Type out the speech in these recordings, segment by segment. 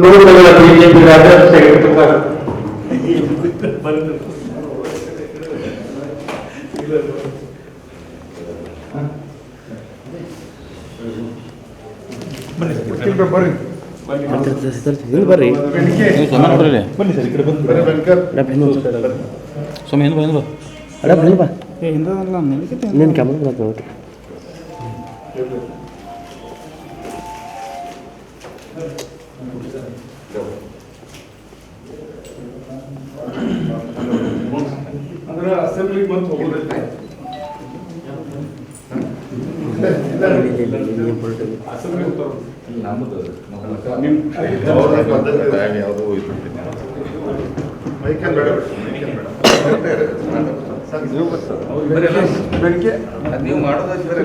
ನೂರುಗಳ BJP ಆಗಿರ್ತಕ್ಕಂಥ ಹಿಂದೆ ಬರ್ರಿ. ಬನ್ನಿ ಸರ್ ಈ ಕಡೆ ಬಂದು. ಅಡಪ್ ಹಿಂದೆ ಒಂದು ಏನು ಬಂದು ಅಡಪ್ ಹಿಂದೆ ಬಾ ನಿನ್ನ ಕ್ಯಾಮ್ರಾ ಬರತ್ತೆ ನೋಡಿ ಅಂದ್ರೆ ಅಸೆಂಬ್ಲಿಗೆ ಬಂದು ಹೋಗೋದೈತೆ ಅಸೆಂಬ್ಲಿ ಹೋಗ್ತಾರ ನೀವು ಮಾಡೋದಾದ್ರೆ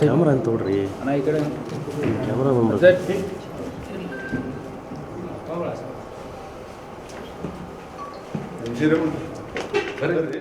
ಕ್ಯಾಮ್ರಾ ಅಂತ ನೋಡ್ರಿ ಕ್ಯಾಮ್ರಾ ಬಂದ್ಬಿಡ್ರಿ ಬರೀ